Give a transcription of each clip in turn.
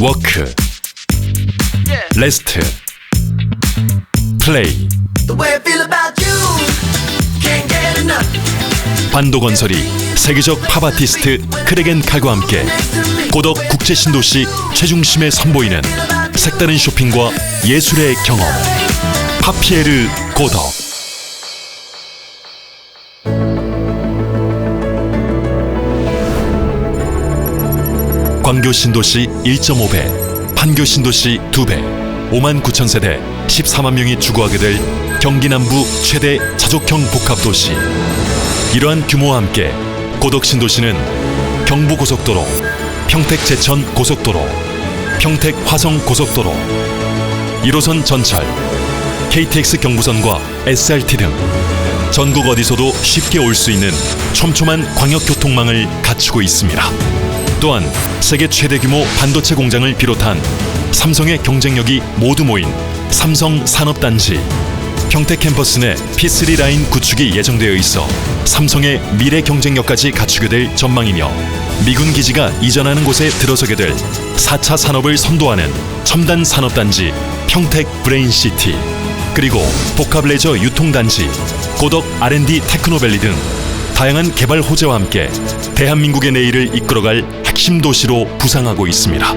워크 레스트 플레이. 반도건설이 세계적 팝 아티스트 크레겐 칼과 함께 고덕 국제 신도시 최중심에 선보이는 색다른 쇼핑과 예술의 경험. 파피에르 고덕 광교 신도시 1.5배, 판교 신도시 2배, 5만 9천 세대, 14만 명이 주거하게 될 경기 남부 최대 자족형 복합 도시. 이러한 규모와 함께 고덕 신도시는 경부 고속도로, 평택 제천 고속도로, 평택 화성 고속도로, 1호선 전철, KTX 경부선과 SRT 등 전국 어디서도 쉽게 올 수 있는 촘촘한 광역 교통망을 갖추고 있습니다. 또한 세계 최대 규모 반도체 공장을 비롯한 삼성의 경쟁력이 모두 모인 삼성 산업단지 평택 캠퍼스 내 P3 라인 구축이 예정되어 있어 삼성의 미래 경쟁력까지 갖추게 될 전망이며 미군 기지가 이전하는 곳에 들어서게 될 4차 산업을 선도하는 첨단 산업단지 평택 브레인시티 그리고 복합 레저 유통단지 고덕 R&D 테크노밸리 등 다양한 개발 호재와 함께 대한민국의 내일을 이끌어갈 핵심 도시로 부상하고 있습니다.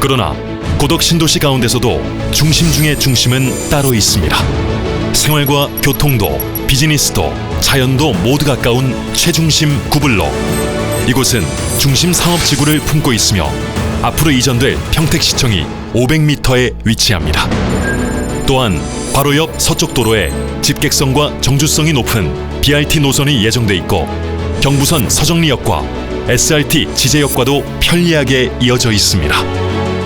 그러나 고덕 신도시 가운데서도 중심 중의 중심은 따로 있습니다. 생활과 교통도, 비즈니스도, 자연도 모두 가까운 최중심 구블록. 이곳은 중심 상업지구를 품고 있으며 앞으로 이전될 평택시청이 500m에 위치합니다. 또한 바로 옆 서쪽 도로에 집객성과 정주성이 높은 BRT 노선이 예정돼 있고 경부선 서정리역과 SRT 지제역과도 편리하게 이어져 있습니다.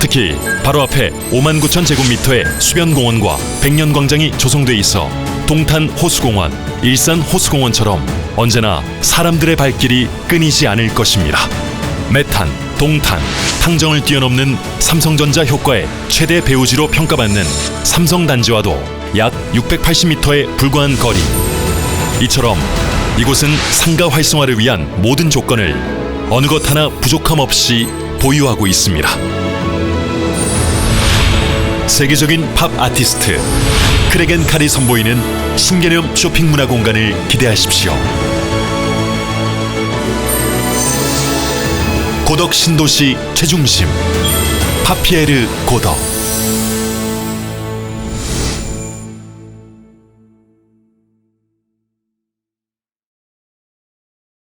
특히 바로 앞에 5만 9천 제곱미터의 수변공원과 백년광장이 조성돼 있어 동탄 호수공원, 일산 호수공원처럼 언제나 사람들의 발길이 끊이지 않을 것입니다. 메탄, 동탄, 탕정을 뛰어넘는 삼성전자 효과의 최대 배우지로 평가받는 삼성 단지와도 약 680m에 불과한 거리. 이처럼 이곳은 상가 활성화를 위한 모든 조건을 어느 것 하나 부족함 없이 보유하고 있습니다. 세계적인 팝 아티스트 크레겐 칼이 선보이는 신개념 쇼핑 문화 공간을 기대하십시오. 고덕 신도시 최중심 파피에르 고덕